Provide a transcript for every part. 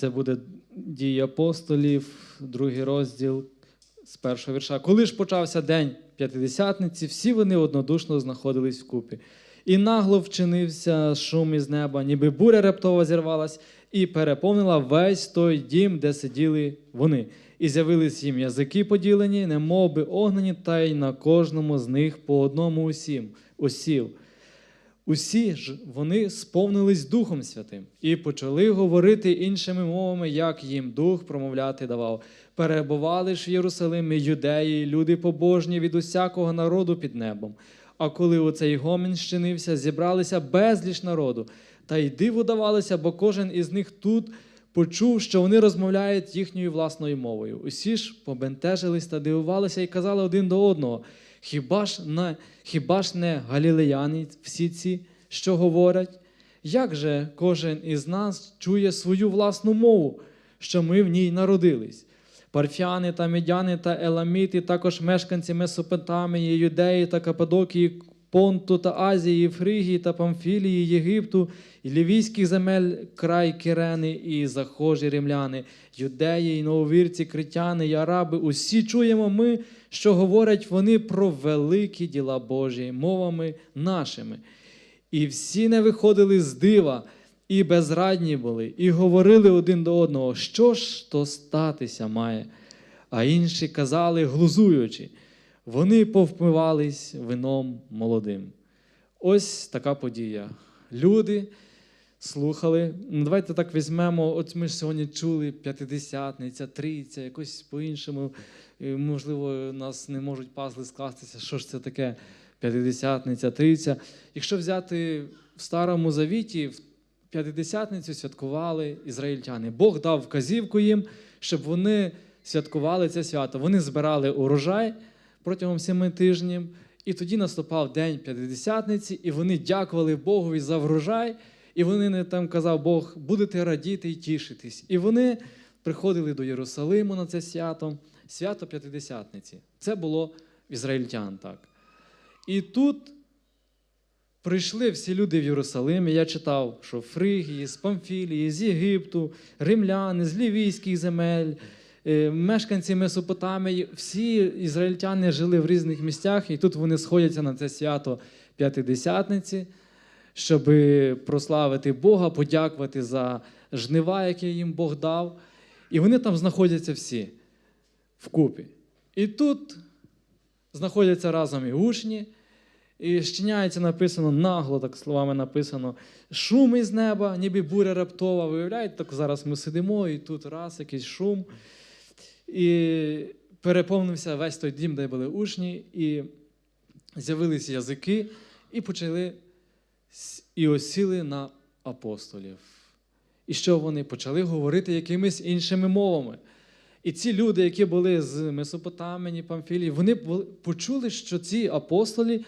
Це буде дії апостолів, другий розділ з першого вірша. Коли ж почався день п'ятидесятниці, всі вони однодушно знаходились вкупі. І нагло вчинився шум із неба, ніби буря раптово зірвалась і переповнила весь той дім, де сиділи вони. І з'явились їм язики поділені, немов би огнені, та й на кожному з них по одному усім осів. Усі ж вони сповнились Духом Святим і почали говорити іншими мовами, як їм дух промовляти давав. Перебували ж в Єрусалимі юдеї, люди побожні від усякого народу під небом. А коли оцей гомін щинився, зібралися безліч народу, та й диву давалося, бо кожен із них тут почув, що вони розмовляють їхньою власною мовою. Усі ж побентежились та дивувалися і казали один до одного. Хіба ж не, хіба ж не галілеяни всі ці, що говорять? Як же кожен із нас чує свою власну мову, що ми в ній народились? Парфяни та медяни та еламіти, також мешканці Месопотамії, Юдеї та Кападокії, Понту та Азії, Фригії та Памфілії, Єгипту, і лівійських земель край Кирени, і захожі римляни, юдеї, і нововірці, критяни, і араби. Усі чуємо ми, що говорять вони про великі діла Божі мовами нашими. І всі не виходили з дива, і безрадні були, і говорили один до одного, що ж то статися має. А інші казали, глузуючи, вони повпивались вином молодим. Ось така подія. Люди слухали. Ну, Давайте так візьмемо. От ми ж сьогодні чули п'ятидесятниця, трійця, якось по-іншому. Можливо, нас не можуть пазли скластися. Що ж це таке? П'ятидесятниця, трійця. Якщо взяти в Старому Завіті, в п'ятидесятницю святкували ізраїльтяни. Бог дав вказівку їм, щоб вони святкували це свято. Вони збирали урожай протягом семи тижнів, і тоді наступав день п'ятидесятниці, і вони дякували Богові за врожай. І вони не там казав Бог, будете радіти і тішитись. І вони приходили до Єрусалиму на це свято, свято П'ятидесятниці. Це було в ізраїльтян так. І тут прийшли всі люди в Єрусалим. Я читав, що Фригії, з Памфілії, з Єгипту, римляни, з лівійських земель, мешканці Месопотамії, всі ізраїльтяни жили в різних місцях, і тут вони сходяться на це свято П'ятидесятниці, щоб прославити Бога, подякувати за жнива, які їм Бог дав. І вони там знаходяться всі вкупі. І тут знаходяться разом і учні, і щиняється написано нагло, так словами написано, шум із неба, ніби буря раптова. Виявляєте, так зараз ми сидимо, і тут раз якийсь шум. І переповнився весь той дім, де були учні, і з'явилися язики, і почали і осіли на апостолів. І що вони почали говорити якимись іншими мовами. І ці люди, які були з Месопотамії, Памфілії, вони почули, що ці апостолі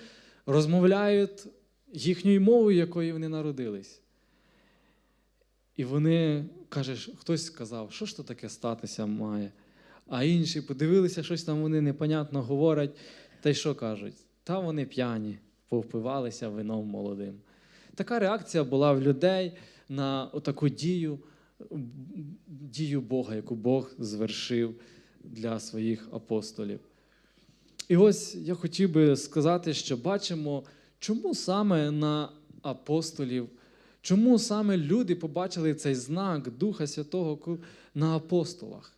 розмовляють їхньою мовою, якою вони народились. І вони, каже, хтось сказав, що ж то таке статися має. А інші подивилися, щось там вони непонятно говорять. Та й що кажуть? Та вони п'яні, повпивалися вином молодим. Така реакція була в людей на таку дію, дію Бога, яку Бог звершив для своїх апостолів. І ось я хотів би сказати, що бачимо, чому саме на апостолів, чому саме люди побачили цей знак Духа Святого на апостолах.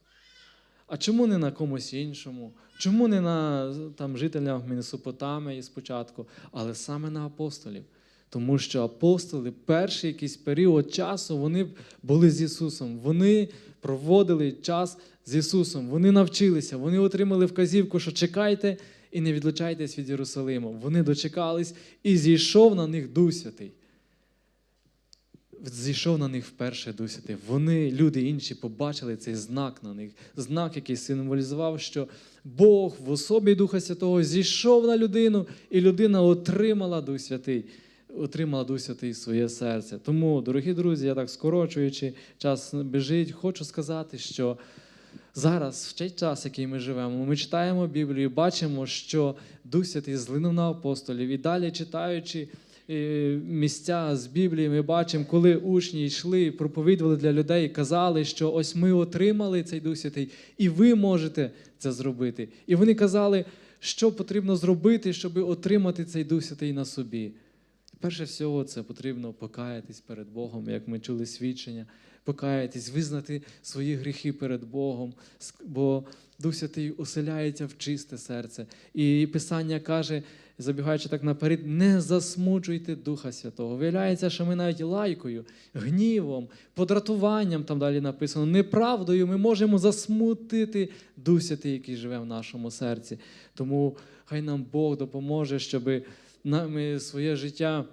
А чому не на комусь іншому? Чому не на там, жителях Месопотамії спочатку, але саме на апостолів? Тому що апостоли перший якийсь період часу вони були з Ісусом. Вони проводили час з Ісусом. Вони навчилися, вони отримали вказівку, що чекайте і не відлучайтесь від Єрусалиму. Вони дочекались і зійшов на них Дух Святий. Зійшов на них вперше Дух. Вони, люди інші, побачили цей знак на них, знак, який символізував, що Бог в особі Духа Святого зійшов на людину, і людина отримала Дух Святий, отримала Дух Святий своє серце. Тому, дорогі друзі, я так скорочуючи, час біжить, хочу сказати, що зараз, в цей час, який ми живемо, ми читаємо Біблію, бачимо, що Дух Святий злинув на апостолів, і далі читаючи місця з Біблії ми бачимо, коли учні йшли, проповідували для людей, казали, що ось ми отримали цей Дух Святий, і ви можете це зробити. І вони казали, що потрібно зробити, щоб отримати цей Дух Святий на собі. Перше всього, це потрібно покаятись перед Богом, як ми чули свідчення, покаятись, визнати свої гріхи перед Богом, бо Дух Святий оселяється в чисте серце. І Писання каже, забігаючи так наперед, не засмучуйте Духа Святого. Виявляється, що ми навіть лайкою, гнівом, подратуванням там далі написано, неправдою ми можемо засмутити Дух Святий, який живе в нашому серці. Тому хай нам Бог допоможе, щоби ми своє життя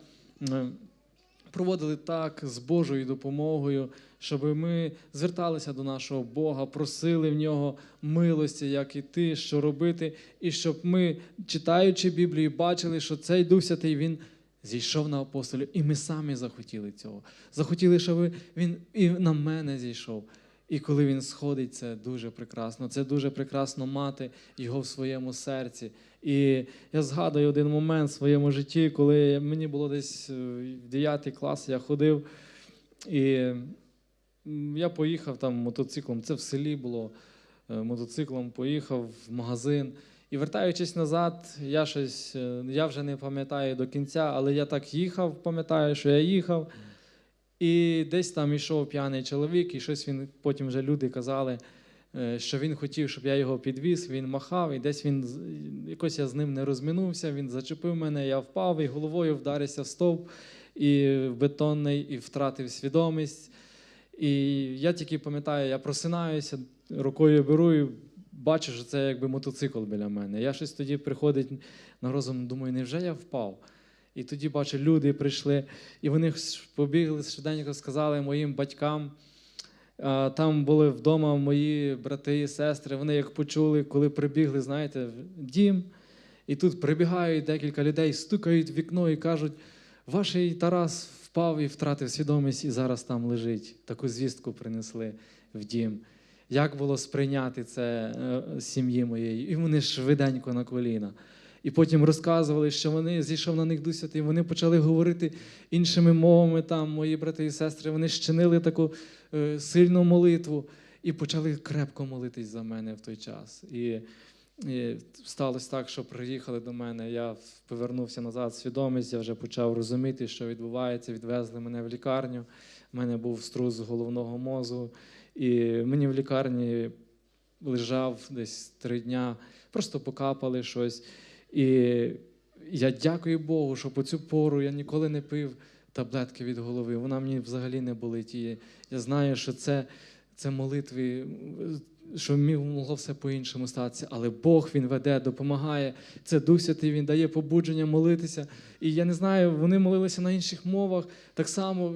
проводили так з Божою допомогою, щоб ми зверталися до нашого Бога, просили в нього милості, як іти, що робити, і щоб ми, читаючи Біблію, бачили, що цей Дух Святий він. Зійшов на апостолів, і ми самі захотіли цього. Захотіли, щоб він і на мене зійшов. І коли він сходить, це дуже прекрасно. Це дуже прекрасно мати його в своєму серці. І я згадую один момент в своєму житті, коли мені було десь е, в 9 клас, я ходив, і я поїхав там мотоциклом. Це в селі було. е, Мотоциклом поїхав в магазин. І вертаючись назад, я щось, е, я вже не пам'ятаю до кінця, але я так їхав, пам'ятаю, що я їхав. І десь там йшов п'яний чоловік, і щось він потім вже люди казали, е, що він хотів, щоб я його підвіз, він махав, і десь він якось я з ним не розминувся, він зачепив мене, я впав і головою вдарився в стовп і в бетонний, і втратив свідомість. І я тільки пам'ятаю, я просинаюся, рукою беру і бачу, що це якби мотоцикл біля мене. Я щось тоді приходить на розум, думаю, невже я впав? І тоді бачу, люди прийшли, і вони побігли швиденько, сказали моїм батькам. Там були вдома мої брати і сестри. Вони як почули, коли прибігли, знаєте, в дім. І тут прибігають декілька людей, стукають в вікно і кажуть: ваш Тарас впав і втратив свідомість, і зараз там лежить. Таку звістку принесли в дім. Як було сприйняти це е, сім'ї моєї? І вони швиденько на коліна. І потім розказували, що вони зійшов на них Дух Святий, вони почали говорити іншими мовами, там мої брати і сестри, вони щинили таку е, сильну молитву і почали крепко молитись за мене в той час. І, і сталося так, що приїхали до мене. Я повернувся назад, свідомість, я вже почав розуміти, що відбувається. Відвезли мене в лікарню. У мене був струс головного мозку, і мені в лікарні лежав десь три дня, просто покапали щось. І я дякую Богу, що по цю пору я ніколи не пив таблетки від голови. Вона мені взагалі не болить. І я знаю, що це, це молитви, що могло все по-іншому статися. Але Бог Він веде, допомагає. Це Дух Святий, Він дає побудження молитися. І я не знаю, вони молилися на інших мовах. Так само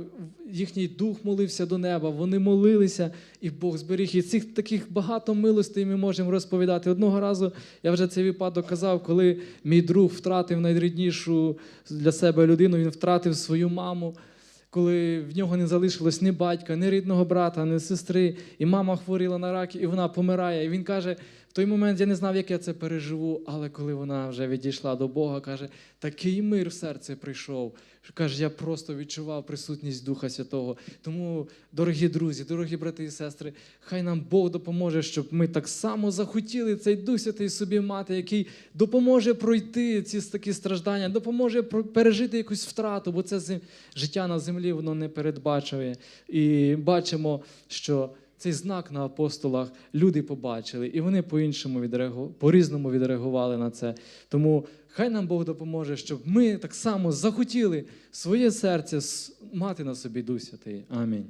їхній дух молився до неба. Вони молилися, і Бог зберіг. І цих таких багато милостей ми можемо розповідати. Одного разу я вже цей випадок казав, коли мій друг втратив найріднішу для себе людину, він втратив свою маму. Коли в нього не залишилось ні батька, ні рідного брата, ні сестри, і мама хворіла на рак, і вона помирає. І він каже: той момент я не знав, як я це переживу, але коли вона вже відійшла до Бога, каже, такий мир в серце прийшов. Каже, я просто відчував присутність Духа Святого. Тому, дорогі друзі, дорогі брати і сестри, хай нам Бог допоможе, щоб ми так само захотіли цей Дух Святий собі мати, який допоможе пройти ці такі страждання, допоможе пережити якусь втрату, бо це життя на землі воно не передбачує. І бачимо, що цей знак на апостолах люди побачили, і вони по-іншому відреагу... по-різному відреагували на це. Тому хай нам Бог допоможе, щоб ми так само захотіли своє серце мати на собі Дух Святий. Амінь.